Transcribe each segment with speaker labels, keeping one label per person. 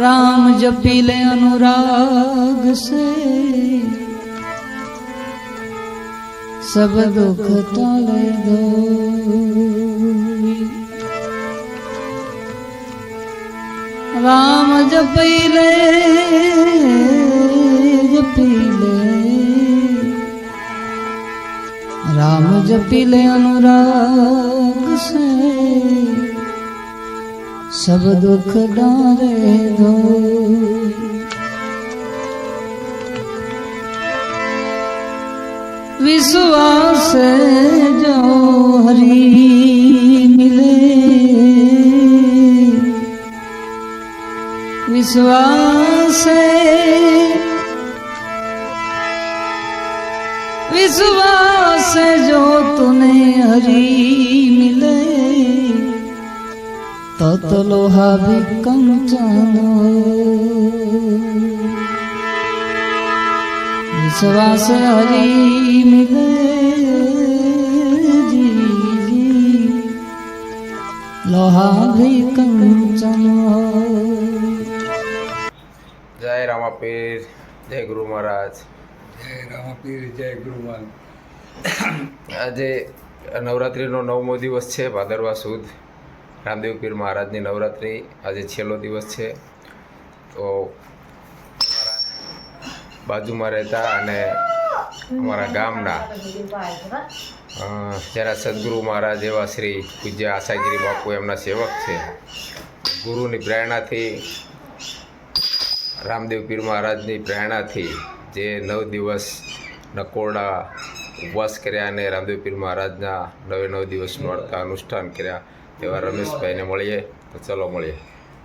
Speaker 1: राम जपिले अनुराग से सब दुख तले दो राम जपी ले जपी ले राम जपी ले अनुराग से सब दुख डारे दो विश्वास વિશ્વાસે વિશ્વાસ જો તુને હરી મિલે. તત લોહા વિકંચનો વિશ્વાસ હરી મિલે. લોહા વિકંચનો
Speaker 2: જય રામાપીર જય ગુરુ મહારાજ.
Speaker 3: જય રામાપીર જય ગુરુમાન
Speaker 2: આજે નવરાત્રિનો નવમો દિવસ છે ભાદરવા સુદ. રામદેવ પીર મહારાજની નવરાત્રિ આજે છેલ્લો દિવસ છે. તો બાજુમાં રહેતા અને અમારા ગામના જેના સદગુરુ મહારાજ એવા શ્રી પૂજ્ય આશાગીરી બાપુ એમના સેવક છે. ગુરુની પ્રેરણાથી રામદેવ પીર મહારાજની પ્રેરણાથી જે નવ દિવસ નકોરડા ઉપવાસ કર્યા અને રામદેવ પીર મહારાજના નવે નવ દિવસનું અડતા અનુષ્ઠાન કર્યા તેવા રમેશભાઈને મળીએ તો ચલો મળીએ.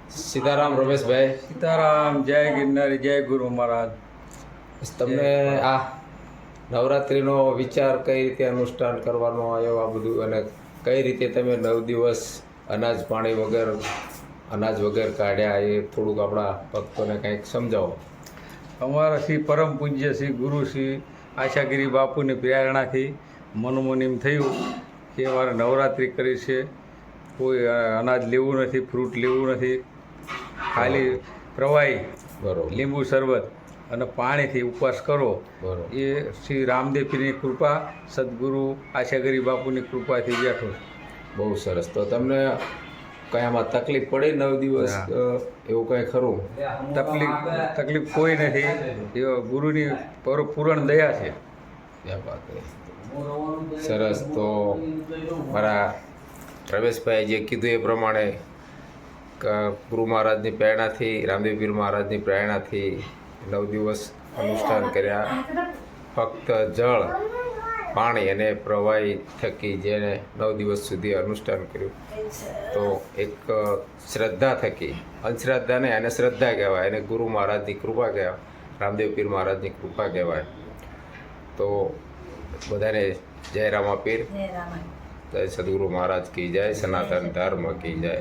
Speaker 2: સીતારામ રમેશભાઈ.
Speaker 3: સીતારામ જય ગિરનારી જય ગુરુ મહારાજ.
Speaker 2: તમને આ નવરાત્રિનો વિચાર કઈ રીતે અનુષ્ઠાન કરવાનો આવ્યો આ બધું? અને કઈ રીતે તમે નવ દિવસ અનાજ પાણી વગર અનાજ વગર કાઢ્યા એ થોડુંક આપણા ભક્તોને કંઈક સમજાવો.
Speaker 3: અમારા શ્રી પરમ પૂજ્ય શ્રી ગુરુ શ્રી આશાગીરી બાપુની પ્રેરણાથી મનોમન એમ થયું કે મારે નવરાત્રિ કરી છે. કોઈ અનાજ લેવું નથી ફ્રૂટ લેવું નથી. ખાલી પ્રવાહી
Speaker 2: બરોબર.
Speaker 3: લીંબુ શરબત અને પાણીથી ઉપવાસ કરો.
Speaker 2: બરોબર.
Speaker 3: એ શ્રી રામદેવજીની કૃપા સદગુરુ આશાગીરી બાપુની કૃપાથી બેઠો
Speaker 2: બહુ સરસ. તો તમને કઈ આમાં તકલીફ પડે નવ દિવસ. એવું કઈ ખરું?
Speaker 3: તકલીફ તકલીફ કોઈ નથી. એવો ગુરુની પર- પૂરણ દયા છે.
Speaker 2: સરસ. તો મારા રમેશભાઈ જે કીધું એ પ્રમાણે ક- ગુરુ મહારાજની પ્રેરણાથી રામદેવ પીર મહારાજની પ્રેરણાથી નવ દિવસ અનુષ્ઠાન કર્યા. ફક્ત જળ પાણી અને પ્રવાહી થકી જેને નવ દિવસ સુધી અનુષ્ઠાન કર્યું. તો એક શ્રદ્ધા થકી અંધશ્રદ્ધા નહીં અને શ્રદ્ધા કહેવાય. એને ગુરુ મહારાજની કૃપા કહેવાય. રામદેવ પીર મહારાજની કૃપા કહેવાય. તો બધાને જય રામાપીર. જય સદગુરુ મહારાજ કી જાય સનાતન ધર્મ કી જય.